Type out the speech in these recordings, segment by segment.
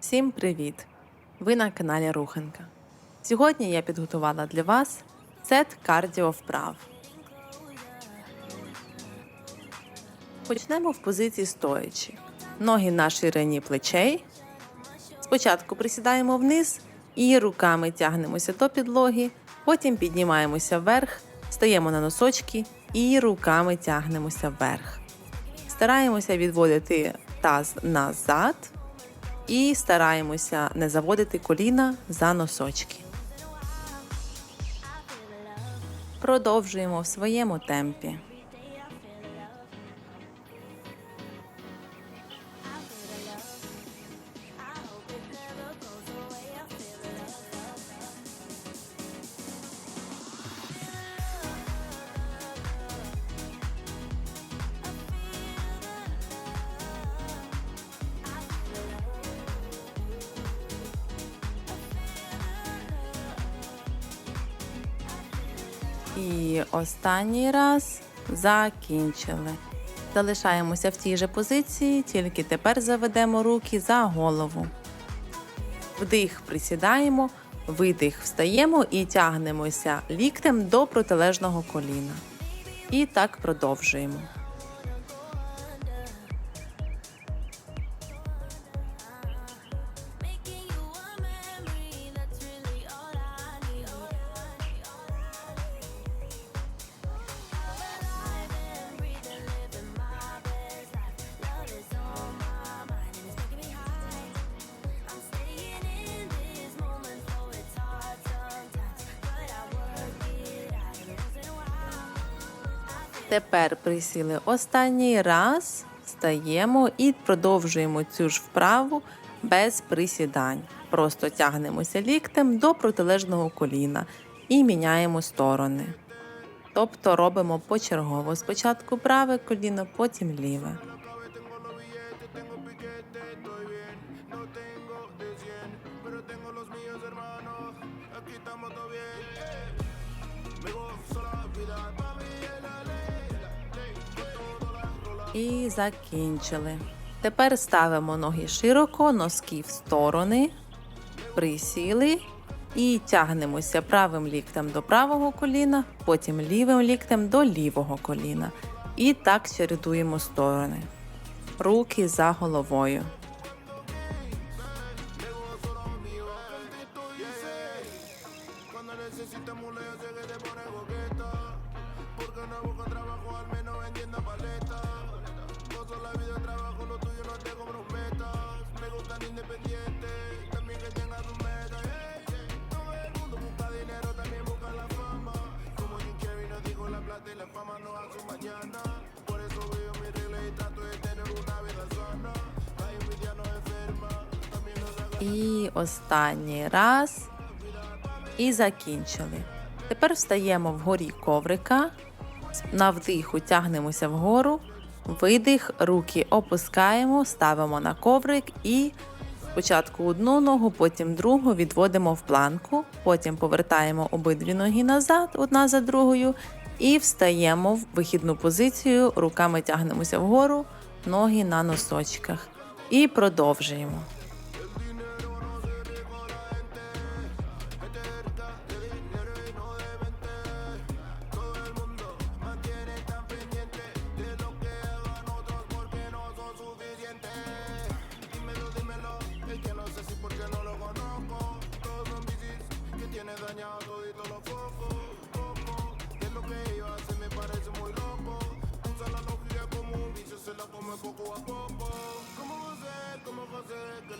Всім привіт! Ви на каналі Руханка. Сьогодні я підготувала для вас сет кардіо вправ. Почнемо в позиції стоячи. Ноги на ширині плечей. Спочатку присідаємо вниз і руками тягнемося до підлоги, потім піднімаємося вверх, стаємо на носочки і руками тягнемося вверх. Стараємося відводити таз назад і стараємося не заводити коліна за носочки. Продовжуємо в своєму темпі. І останній раз закінчили. Залишаємося в тій же позиції, тільки тепер заведемо руки за голову. Вдих присідаємо, видих встаємо і тягнемося ліктем до протилежного коліна. І так продовжуємо. Тепер присіли останній раз, стаємо і продовжуємо цю ж вправу без присідань. Просто тягнемося ліктем до протилежного коліна і міняємо сторони. Тобто робимо почергово. Спочатку праве коліно, потім ліве. І закінчили. Тепер ставимо ноги широко, носки в сторони, присіли і тягнемося правим ліктем до правого коліна, потім лівим ліктем до лівого коліна. І так чередуємо сторони. Руки за головою. Porque no busco trabajo, al menos entienda paleta. Gozo la vida, trabajo, lo tuyo no te comprometas. Me gustan independientes, también que tengan sus metas. Hey, hey. Todo el mundo busca dinero, también busca la fama. Como Jim Carrey nos dijo, la plata y la fama no hacen mañana. Por eso veo mi regla y trato de tener una vida sana. La envidia no enferma, también nos haga І останній раз. І закінчили. Тепер встаємо вгорі коврика. На вдиху тягнемося вгору. Видих, руки опускаємо, ставимо на коврик і спочатку одну ногу, потім другу відводимо в планку. Потім повертаємо обидві ноги назад, одна за другою, і встаємо в вихідну позицію. Руками тягнемося вгору, ноги на носочках. І продовжуємо.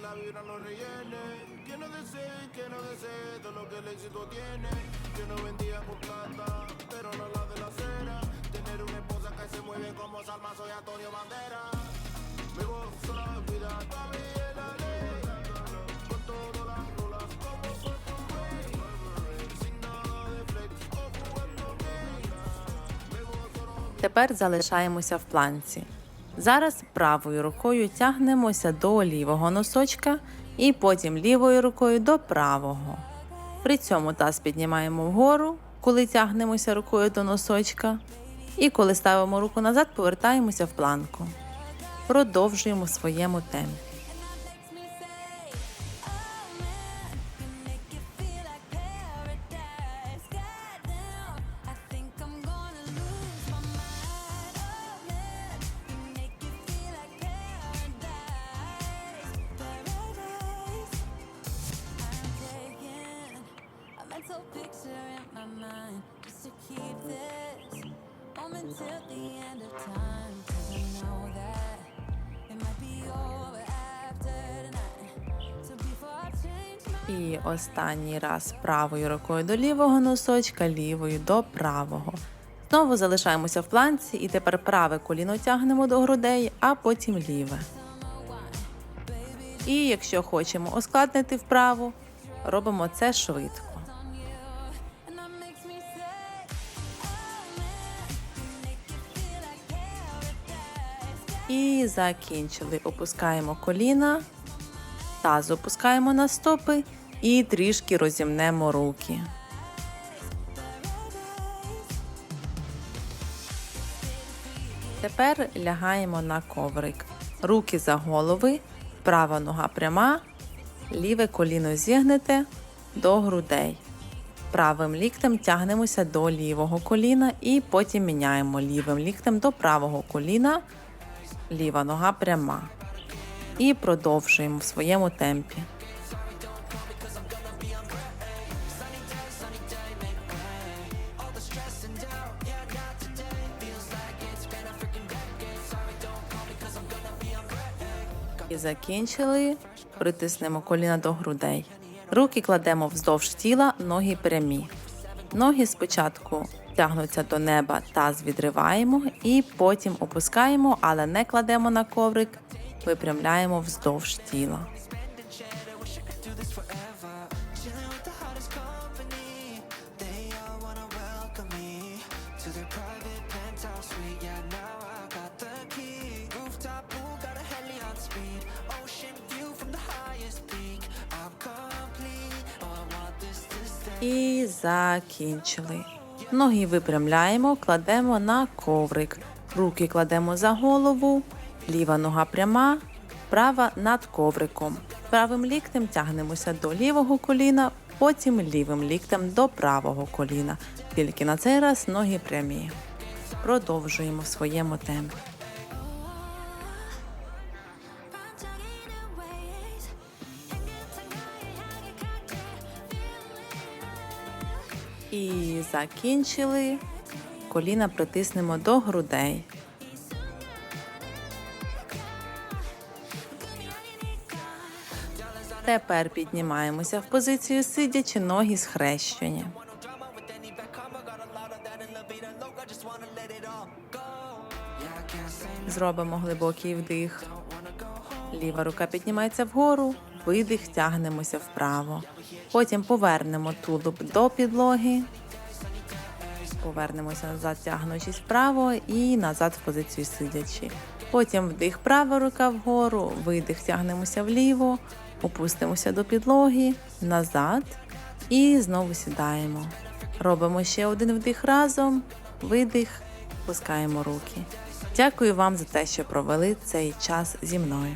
La vibra no rellene? Que no desee, que no desee todo lo que el éxito tiene. Yo no vendía con plata, pero no la de la acera. Tener una esposa que se mueve como Salma, soy Antonio Bandera. Me gozo la vida, es la ley. Con todas las rolas como Тепер залишаємося в планці. Зараз правою рукою тягнемося до лівого носочка і потім лівою рукою до правого. При цьому таз піднімаємо вгору, коли тягнемося рукою до носочка. І коли ставимо руку назад, повертаємося в планку. Продовжуємо в своєму темпі. Picture in my mind just to keep this moment till the end of time. 'Cause I know that it might be over after tonight. So before I change my І останній раз правою рукою до лівого носочка, лівою до правого. Знову залишаємося в планці, і тепер праве коліно тягнемо до грудей, а потім ліве. І якщо хочемо ускладнити вправу, робимо це швидко. І закінчили. Опускаємо коліна, таз опускаємо на стопи і трішки розімнемо руки. Тепер лягаємо на коврик. Руки за голови, права нога пряма, ліве коліно зігнете до грудей. Правим ліктем тягнемося до лівого коліна і потім міняємо лівим ліктем до правого коліна, ліва нога пряма. І продовжуємо в своєму темпі. І закінчили. Притиснемо коліна до грудей. Руки кладемо вздовж тіла, ноги прямі. Ноги спочатку тягнуться до неба, таз відриваємо і потім опускаємо, але не кладемо на коврик, випрямляємо вздовж тіла. І закінчили. Ноги випрямляємо, кладемо на коврик. Руки кладемо за голову, ліва нога пряма, права над ковриком. Правим ліктем тягнемося до лівого коліна, потім лівим ліктем до правого коліна. Тільки на цей раз ноги прямі. Продовжуємо в своєму темпі. Закінчили. Коліна притиснемо до грудей. Тепер піднімаємося в позицію сидячи, ноги схрещені. Зробимо глибокий вдих. Ліва рука піднімається вгору, видих, тягнемося вправо. Потім повернемо тулуб до підлоги. Повернемося назад, тягнучись вправо і назад в позицію сидячи. Потім вдих, права рука вгору, видих, тягнемося вліво, опустимося до підлоги, назад і знову сідаємо. Робимо ще один вдих разом, видих, пускаємо руки. Дякую вам за те, що провели цей час зі мною.